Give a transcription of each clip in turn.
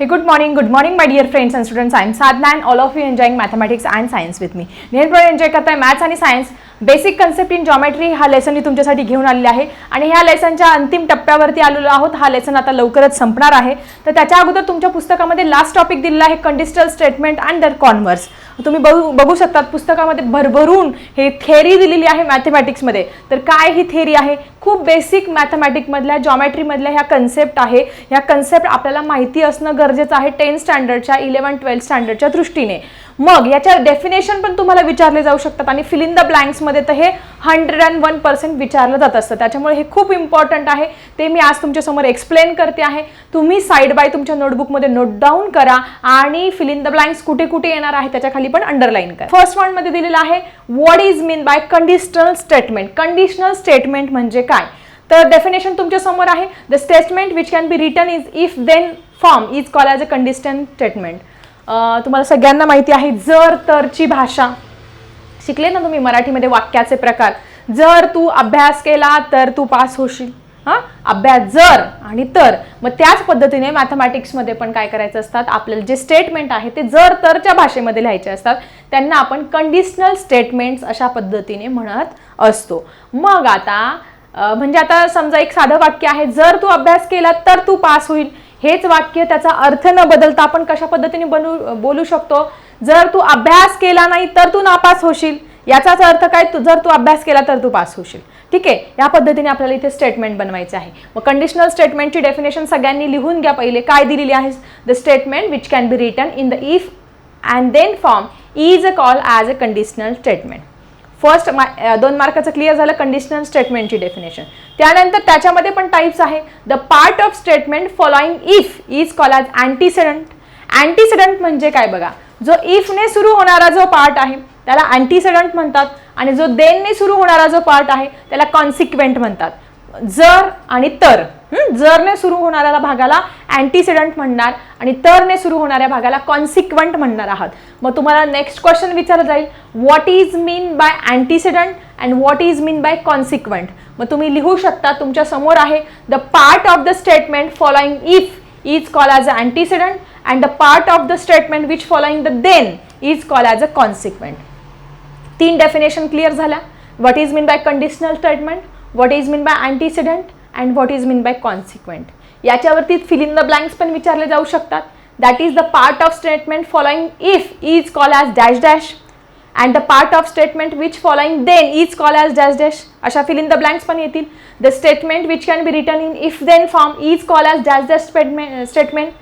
Hey good morning good morning my dear friends and student science Sadhana and all of you enjoying mathematics and science with me नेहमीप्रमाणे enjoy करताय maths आणि science basic concept in geometry हा lesson मी तुमच्यासाठी घेऊन आलेला आहे. आणि ह्या लेसनच्या अंतिम टप्प्यावरती आलेलो आहोत. हा लेसन आता लवकरच संपणार आहे. तर त्याच्या अगोदर तुमच्या पुस्तकामध्ये लास्ट टॉपिक दिलेला आहे conditional statement and the converse तुम्ही बघू बघू शकतात पुस्तकामध्ये भरभरून हे थेरी दिलेली आहे मॅथमॅटिक्समध्ये तर काय ही थेरी आहे? खूप बेसिक मॅथमॅटिकमधल्या जॉमेट्रीमधल्या ह्या कन्सेप्ट आहे. ह्या कन्सेप्ट आपल्याला माहिती असणं गरजेचं आहे. टेन्थ स्टँडर्डच्या इलेव्हन ट्वेल्थ स्टँडर्डच्या दृष्टीने. मग याच्या डेफिनेशन पण तुम्हाला विचारले जाऊ शकतात आणि फिल इन द ब्लँक्समध्ये तर हे हंड्रेड अँड वन पर्सेंट विचारलं जात असतं. त्याच्यामुळे हे खूप इम्पॉर्टंट आहे. ते मी आज तुमच्यासमोर एक्सप्लेन करते आहे. तुम्ही साईड बाय तुमच्या नोटबुकमध्ये नोट डाऊन करा आणि फिल इन द ब्लँक्स कुठे कुठे येणार आहे त्याच्याखाली पण अंडरलाईन करा. फर्स्ट वनमध्ये दिलेलं आहे what is mean by conditional statement conditional statement म्हणजे काय? तर डेफिनेशन तुमच्यासमोर आहे. The statement which can be written is if then form is call as a conditional statement तुम्हाला सगळ्यांना माहिती आहे जर तरची भाषा शिकले ना तुम्ही मराठीमध्ये वाक्याचे प्रकार जर तू अभ्यास केला तर तू पास होशील. हां? अभ्यास जर आणि तर मग त्याच पद्धतीने मॅथमॅटिक्समध्ये पण काय करायचं असतात? आपल्याला जे स्टेटमेंट आहे ते जर तरच्या भाषेमध्ये लिहायचे असतात त्यांना आपण कंडिशनल स्टेटमेंट्स अशा पद्धतीने म्हणत असतो. मग आता म्हणजे आता समजा एक साधं वाक्य आहे जर तू अभ्यास केला तर तू पास होईल. हेच वाक्य त्याचा अर्थ न बदलता आपण कशा पद्धतीने बनू बोलू शकतो? जर तू अभ्यास केला नाही तर तू नापास होशील. याचाच अर्थ काय? तू जर तू अभ्यास केला तर तू पास होशील. ठीक आहे? या पद्धतीने आपल्याला इथे स्टेटमेंट बनवायचे आहे. मग कंडिशनल स्टेटमेंटची डेफिनेशन सगळ्यांनी लिहून घ्या पहिले. काय दिलेली आहे? The statement which can be written in the if and then form is a call as a conditional statement first मा दोन मार्काचं क्लिअर झालं कंडिशनल स्टेटमेंटची डेफिनेशन त्यानंतर त्याच्यामध्ये पण टाईप्स आहे. The part of statement following if is call as antecedent antecedent म्हणजे काय बघा? जो इफने सुरू होणारा जो पार्ट आहे त्याला अँटीसिडंट म्हणतात. आणि जो देनने सुरू होणारा जो पार्ट आहे त्याला कॉन्सिक्वेंट म्हणतात. जर आणि तर. जरने सुरू होणाऱ्या भागाला अँटीसिडंट म्हणणार आणि तरने सुरू होणाऱ्या भागाला कॉन्सिक्वंट म्हणणार आहात. मग तुम्हाला नेक्स्ट क्वेश्चन विचारलं जाईल. What is mean by antecedent and what is mean by consequent मग तुम्ही लिहू शकता तुमच्यासमोर आहे the part of the statement following if is call as a antecedent and the part of the statement which following the then is call as a consequent तीन definition clear झाल्या. What is mean by conditional statement what is mean by antecedent and what is mean by consequent याच्यावरती fill in the blanks पण विचारले जाऊ शकतात. That is the part of statement following if is call as dash dash and the part of statement which following then is call as dash dash अशा fill in the blanks पण येतील. The statement which can be written in if then form is call as dash dash statement statement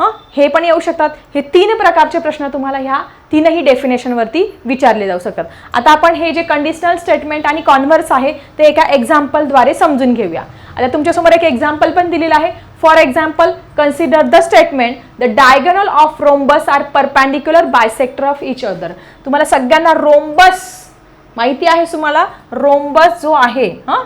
हां? हे पण येऊ शकतात. हे तीन प्रकारचे प्रश्न तुम्हाला ह्या तीनही डेफिनेशनवरती विचारले जाऊ शकतात. आता आपण हे जे कंडिशनल स्टेटमेंट आणि कॉन्व्हर्स आहे ते एका एक्झाम्पलद्वारे समजून घेऊया. आता तुमच्यासमोर एक एक्झाम्पल पण दिलेलं आहे. For example consider the statement the diagonal of rhombus are perpendicular bisector of each other तुम्हाला सगळ्यांना रोम्बस माहिती आहे तुम्हाला? रोम्बस जो आहे हां?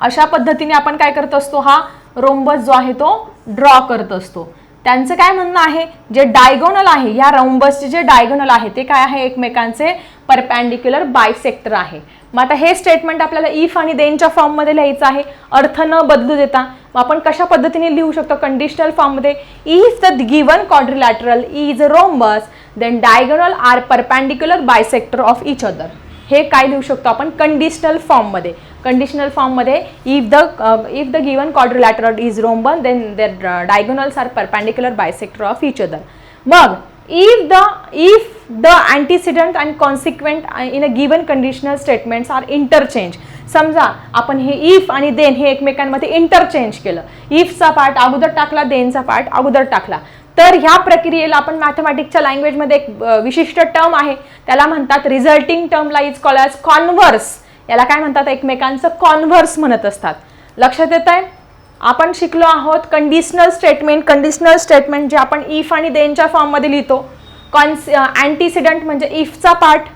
अशा पद्धतीने आपण काय करत असतो? हा रोम्बस जो आहे तो ड्रॉ करत असतो. त्यांचं काय म्हणणं आहे? जे डायगोनल आहे या रोम्बसचे जे डायगोनल आहे ते काय आहे? एकमेकांचे परपॅन्डिक्युलर बायसेक्टर आहे. मग आता हे स्टेटमेंट आपल्याला इफ आणि देनच्या फॉर्ममध्ये लिहायचं आहे. अर्थ न बदलू देता मग आपण कशा पद्धतीने लिहू शकतो कंडिशनल फॉर्ममध्ये if the given quadrilateral is a rhombus then diagonal are perpendicular bisector of each other हे काय लिहू शकतो आपण? कंडिशनल फॉर्ममध्ये कंडिशनल फॉर्ममध्ये if the if the given quadrilateral is rhombus then their diagonals are perpendicular bisector of each other मग if the if the antecedent and consequent in a given conditional statements are interchange समजा आपण हे if आणि then हे एकमेकांमध्ये interchange केलं. इफचा part अगोदर टाकला देनचा पार्ट अगोदर टाकला. तर ह्या प्रक्रियेला आपण मॅथमॅटिक्सच्या लँग्वेजमध्ये एक विशिष्ट टर्म आहे. त्याला म्हणतात रिझल्टिंग टर्मला इज कॉल ॲज कॉन्व्हर्स याला काय म्हणतात? एकमेकांचं कॉन्व्हर्स म्हणत असतात. लक्षात येत आहे आपण शिकलो आहोत कंडिशनल स्टेटमेंट कंडिशनल स्टेटमेंट जे आपण इफ आणि देनच्या फॉर्ममध्ये लिहितो. कॉन्स अँटीसिडंट म्हणजे इफचा पार्ट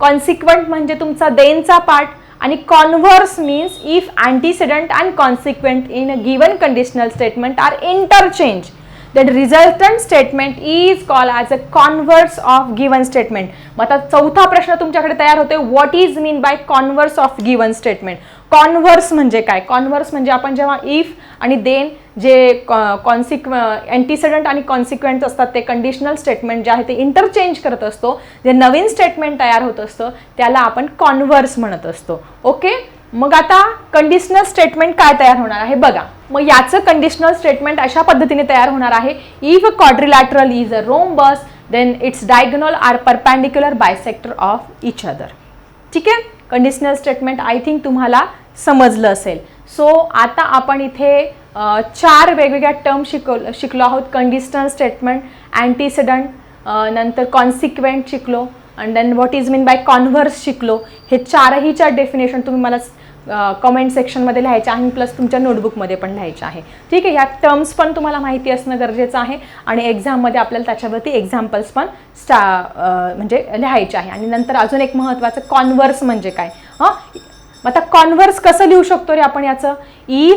कॉन्सिक्वंट म्हणजे तुमचा देनचा पार्ट आणि converse means if antecedent and consequent in a given conditional statement are interchange that resultant statement is call as a converse of given statement मग आता चौथा प्रश्न तुमच्याकडे तयार होते what is mean by converse of given statement converse म्हणजे काय? Converse म्हणजे आपण जेव्हा इफ आणि देन जे कॉन्सिक्व अँटीसिडंट आणि कॉन्सिक्वेंट असतात ते कंडिशनल स्टेटमेंट जे आहे ते इंटरचेंज करत असतो. जे नवीन स्टेटमेंट तयार होत असतं त्याला आपण कॉन्व्हर्स म्हणत असतो. ओके मग आता कंडिशनल स्टेटमेंट काय तयार होणार आहे? बघा मग याचं कंडिशनल स्टेटमेंट अशा पद्धतीने तयार होणार आहे. If quadrilateral is a rhombus then its diagonal are perpendicular bisector of each other ठीक आहे? कंडिशनल स्टेटमेंट आय थिंक तुम्हाला समजलं असेल. सो आता आपण इथे चार वेगवेगळ्या टर्म शिकव शिकलो आहोत. कंडिशनल स्टेटमेंट अँटीसिडंट नंतर कॉन्सिक्वेंट शिकलो. And then what is mean by converse शिकलो. हे चारहीच्या डेफिनेशन तुम्ही मला कमेंट सेक्शनमध्ये लिहायचे आहे प्लस तुमच्या नोटबुकमध्ये पण लिहायचे आहे. ठीक आहे ह्या टर्म्स पण तुम्हाला माहिती असणं गरजेचं आहे आणि एक्झाममध्ये आपल्याला त्याच्यावरती एक्झाम्पल्स पण स्टा म्हणजे लिहायचे आहे. आणि नंतर अजून एक महत्त्वाचं कॉन्व्हर्स म्हणजे काय? हां? मग आता कॉन्व्हर्स कसं लिहू शकतो रे आपण याचं? E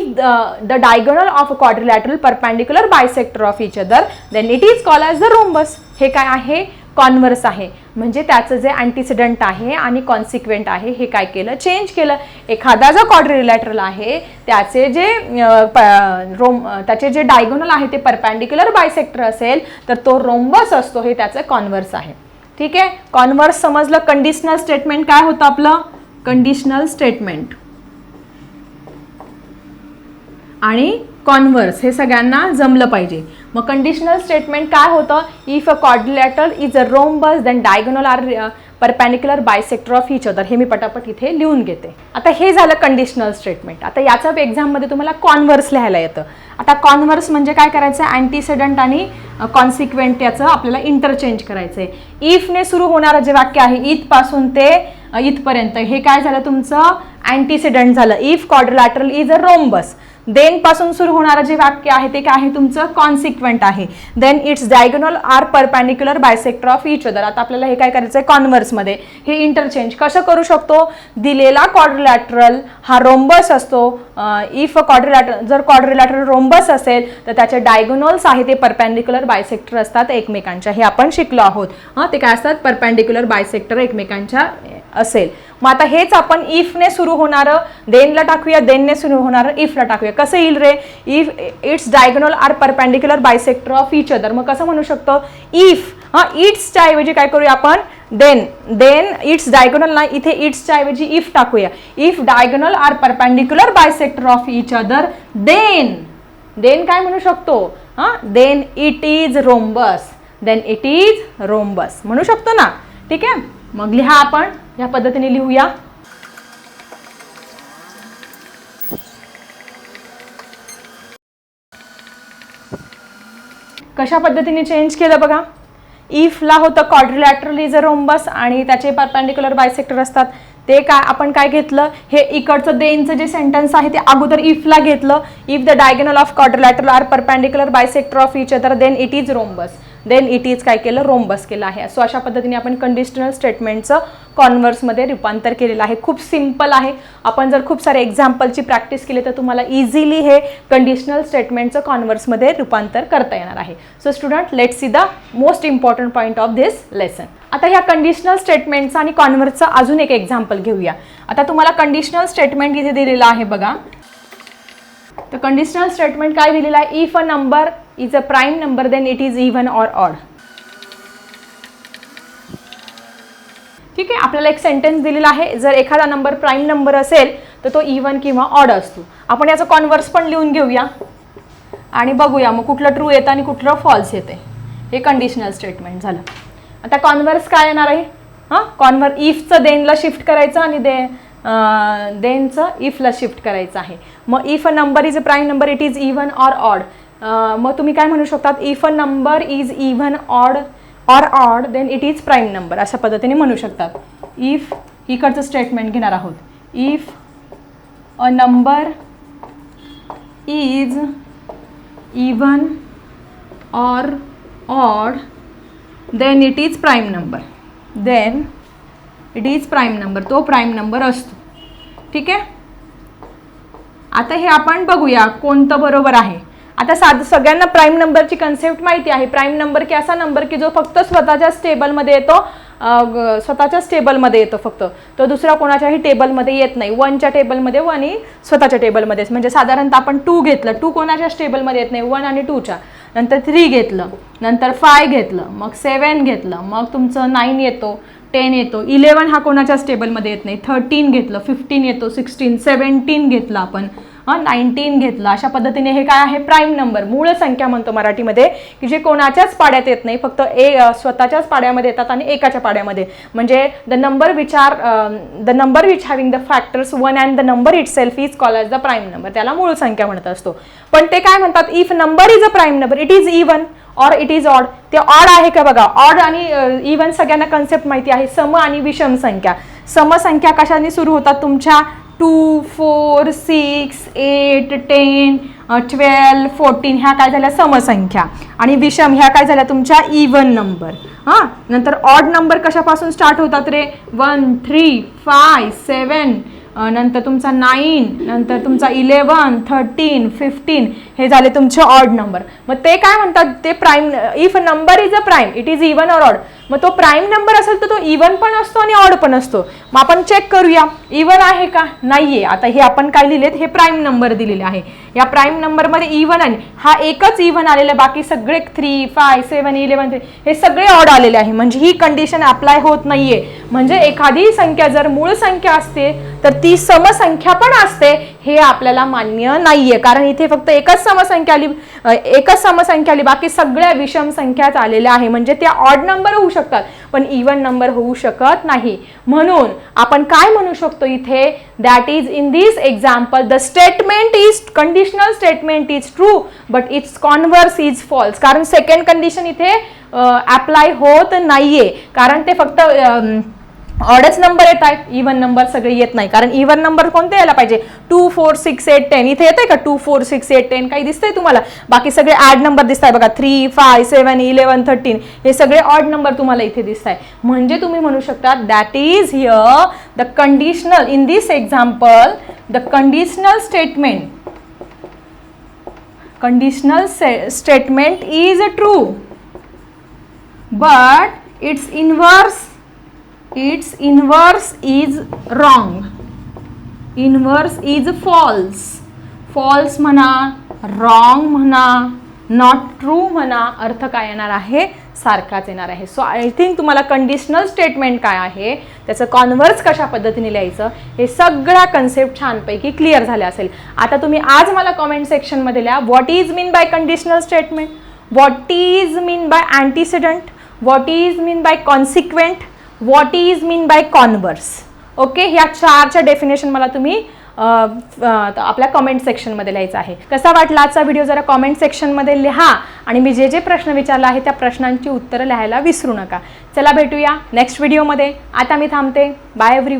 the diagonal of quadrilateral perpendicular bisector of each other then it is call as the rhombus हे काय आहे? कॉन्व्हर्स आहे. म्हणजे त्याचं जे अँटीसिडंट आहे आणि कॉन्सिक्वेंट आहे हे काय केलं? चेंज केलं. एखादा जो कॉड्रिलॅटरल आहे त्याचे जे प- रोम त्याचे जे डायगोनल आहे ते परपॅन्डिक्युलर बायसेक्टर असेल तर तो रोम्बस असतो हे त्याचं कॉन्व्हर्स आहे. ठीक आहे? कॉन्व्हर्स समजलं कंडिशनल स्टेटमेंट काय होतं आपलं? कंडिशनल स्टेटमेंट आणि कॉन्व्हर्स हे सगळ्यांना जमलं पाहिजे. मग कंडिशनल स्टेटमेंट काय होतं? If a quadrilateral is a rhombus then diagonal are perpendicular bisector of each other हे मी पटापट इथे लिहून घेते. आता हे झालं कंडिशनल स्टेटमेंट आता याचा एक्झाममध्ये तुम्हाला कॉन्व्हर्स लिहायला येतं. आता कॉन्व्हर्स म्हणजे काय करायचं? अँटीसिडंट आणि कॉन्सिक्वेंट याचं आपल्याला इंटरचेंज करायचं आहे इफने सुरू होणारं जे वाक्य आहे इथपासून ते इथपर्यंत हे काय झालं तुमचं? अँटीसिडंट झालं. If quadrilateral is a rhombus then पासून सुरू होणारं जे वाक्य आहे ते काय आहे? तुमचं कॉन्सिक्वेंट आहे. Then its diagonal are perpendicular bisector of each other आता आपल्याला हे काय करायचं आहे कॉन्व्हर्समध्ये हे इंटरचेंज कसं करू शकतो? दिलेला कॉड्रिलॅटरल हा रोम्बस असतो. इफ कॉड्रिलॅटर जर कॉड्रिलॅटरल रोम्बस असेल तर त्याचे डायगोनल्स आहे ते परपॅन्डिक्युलर बायसेक्टर असतात एकमेकांच्या. हे आपण शिकलो आहोत. हां ते काय असतात? परपॅन्डिक्युलर बायसेक्टर एकमेकांच्या असेल. मग आता हेच आपण इफने सुरू होणारं देनला टाकूया देनने सुरू होणारं इफला टाकूया. कसं येईल रे? If its diagonal are perpendicular bisector of each other मग कसं म्हणू शकतो? इफ हां इट्सच्या ऐवजी काय करूया आपण? देन देन इट्स डायगोनल ना इथे इट्सच्या ऐवजी इफ टाकूया. If diagonal are perpendicular bisector of each other then then काय म्हणू शकतो? हां then it is rhombus then it is rhombus म्हणू शकतो ना? ठीक आहे? मग लिहा आपण या पद्धतीने लिहूया. कशा पद्धतीने चेंज केलं बघा? इफला होतं क्वाड्रिलॅटरल इज अ रोम्बस आणि त्याचे परपॅन्डिक्युलर बायसेक्टर असतात. ते काय आपण काय घेतलं? हे इकडचं देनचं जे सेंटेन्स आहे ते अगोदर इफला घेतलं. If the diagonal of quadrilateral are perpendicular bisector of each other then it is rhombus then it is काय केलं? रोमबस केलं आहे. सो अशा पद्धतीने आपण कंडिशनल स्टेटमेंटचं कॉन्व्हर्समध्ये रूपांतर केलेलं आहे. खूप सिंपल आहे. आपण जर खूप सारे एक्झाम्पलची प्रॅक्टिस केली तर तुम्हाला इझिली हे कंडिशनल स्टेटमेंटचं कॉन्व्हर्समध्ये रूपांतर करता येणार आहे. So student let see the most important point of this lesson आता ह्या कंडिशनल स्टेटमेंटचं आणि कॉन्व्हर्सचं अजून एक एक्झाम्पल घेऊया. आता तुम्हाला कंडिशनल स्टेटमेंट इथे दिलेलं आहे बघा. तर कंडिशनल स्टेटमेंट काय दिलेलं आहे? If a number is a prime number then it is even or odd ठीक आहे? आपल्याला एक सेंटेन्स दिलेला आहे. जर एखादा नंबर प्राईम नंबर असेल तर तो इव्हन किंवा ऑड असतो. आपण याचं कॉन्वर्स पण लिहून घेऊया. आणि बघूया मग कुठलं ट्रू येतं आणि कुठलं फॉल्स येते. हे कंडिशनल स्टेटमेंट झालं. आता कॉन्वर्स काय येणार आहे? हां? कॉन्वर इफचं देनला शिफ्ट करायचं आणि दे देनचं इफला शिफ्ट करायचं आहे. मग if a number is a prime number it is even or odd मग तुम्ही काय म्हणू शकतात? If a number is even odd or odd then it is prime number अशा पद्धतीने म्हणू शकतात. इफ इकडचं स्टेटमेंट घेणार आहोत. If a number is even or odd then it is prime number then it is prime number तो prime number असतो. ठीक आहे? आता हे आपण बघूया कोणतं बरोबर आहे. आता साध सगळ्यांना प्राईम नंबरची कन्सेप्ट माहिती आहे. प्राईम नंबर की असा नंबर की जो फक्त स्वतःच्या टेबलमध्ये येतो स्वतःच्या स्वतःच्याच टेबलमध्ये येतो फक्त. तो दुसरा कोणाच्याही टेबलमध्ये येत नाही. वनच्या टेबलमध्ये वन आणि स्वतःच्या टेबलमध्येच म्हणजे साधारणतः आपण टू घेतलं. टू कोणाच्याच टेबलमध्ये येत नाही. वन आणि टूच्या नंतर थ्री घेतलं. नंतर फाय घेतलं. मग सेवन घेतलं. मग तुमचं नाईन येतो. टेन येतो. इलेवन हा कोणाच्याच टेबलमध्ये येत नाही. थर्टीन घेतलं फिफ्टीन येतो सिक्स्टीन सेवन्टीन घेतलं आपण. हां नाईन्टीन घेतलं. अशा पद्धतीने हे काय आहे? प्राईम नंबर मूळ संख्या म्हणतो मराठीमध्ये की जे कोणाच्याच पाड्यात येत नाही. फक्त ए स्वतःच्याच पाड्यामध्ये येतात आणि एकाच्या पाड्यामध्ये. म्हणजे द नंबर विचार the number which having the factors one and the number itself is call as the prime number त्याला मूळ संख्या म्हणत असतो. पण ते काय म्हणतात? If number is a prime number it is even or it is odd ते ऑड आहे का बघा? ऑड आणि इवन सगळ्यांना कन्सेप्ट माहिती आहे. सम आणि विषम संख्या. समसंख्या कशाने सुरू होतात तुमच्या? Two four six eight ten twelve fourteen ह्या काय झाल्या? समसंख्या आणि विषम ह्या काय झाल्या? तुमच्या इवन नंबर हां? नंतर ऑड नंबर कशापासून स्टार्ट होतात रे? वन थ्री फाय सेवन नंतर तुमचा नाईन नंतर तुमचा इलेवन थर्टीन फिफ्टीन हे झाले तुमचे ऑड नंबर मग ते काय म्हणतात? ते prime if number is a prime it is even or odd मग तो प्राईम नंबर असेल तर तो इवन पण असतो आणि ऑड पण असतो. मग आपण चेक करूया. इवन आहे का? नाही आहे आता हे आपण काय लिहिलेत? हे प्राईम नंबर दिलेले आहे. या प्राईम नंबरमध्ये इव्हन आणि हा एकच e इव्हन आलेला आहे. बाकी सगळे three five seven eleven three हे सगळे ऑड आलेले आहे. म्हणजे ही कंडिशन अप्लाय होत नाहीये. म्हणजे एखादी संख्या जर मूळ संख्या असते तर ती समसंख्या पण असते हे आपल्याला मान्य नाहीये. कारण इथे फक्त एकच समसंख्या आली एकच समसंख्या आली बाकी सगळ्या विषम संख्याच आलेल्या आहे. म्हणजे त्या ऑड नंबर होऊ शकतात पण e इव्हन नंबर होऊ शकत नाही. म्हणून आपण काय म्हणू शकतो इथे? That is in this example the statement is conditional statement is true but its converse is false कारण सेकंड कंडिशन इथे अप्लाय होत नाहीये. कारण ते फक्त अम, ऑडच नंबर येत आहेत. इवन नंबर सगळे येत नाही. कारण इवन नंबर कोणते यायला पाहिजे? Two four six eight ten इथे येते का? Two four six eight ten काही दिसतंय तुम्हाला? बाकी सगळे ॲड नंबर दिसत आहे बघा. Three five seven eleven thirteen हे सगळे ऑड नंबर तुम्हाला इथे दिसत आहे म्हणजे तुम्ही म्हणू शकता that is here the conditional in this example the conditional statement conditional statement is true but its inverse its inverse is wrong inverse is false false म्हणा रॉंग म्हणा नॉट ट्रू म्हणा अर्थ काय येणार आहे? सारखाच येणार आहे. सो आय थिंक तुम्हाला कंडिशनल स्टेटमेंट काय आहे? त्याचं कॉन्व्हर्स कशा पद्धतीने लिहायचं? हे सगळा कन्सेप्ट छानपैकी क्लिअर झाले असेल. आता तुम्ही आज मला कॉमेंट सेक्शनमध्ये लिहा. What is mean by conditional statement what is mean by antecedent what is mean by consequent what is mean by converse okay ह्या चारच्या डेफिनेशन मला तुम्ही आपल्या कमेंट सेक्शनमध्ये लिहायचं आहे. कसा वाटला आजचा व्हिडिओ जरा कॉमेंट सेक्शनमध्ये लिहा आणि मी जे जे प्रश्न विचारला आहे त्या प्रश्नांची उत्तरं लिहायला विसरू नका. चला भेटूया नेक्स्ट व्हिडिओमध्ये आता मी थांबते. Bye every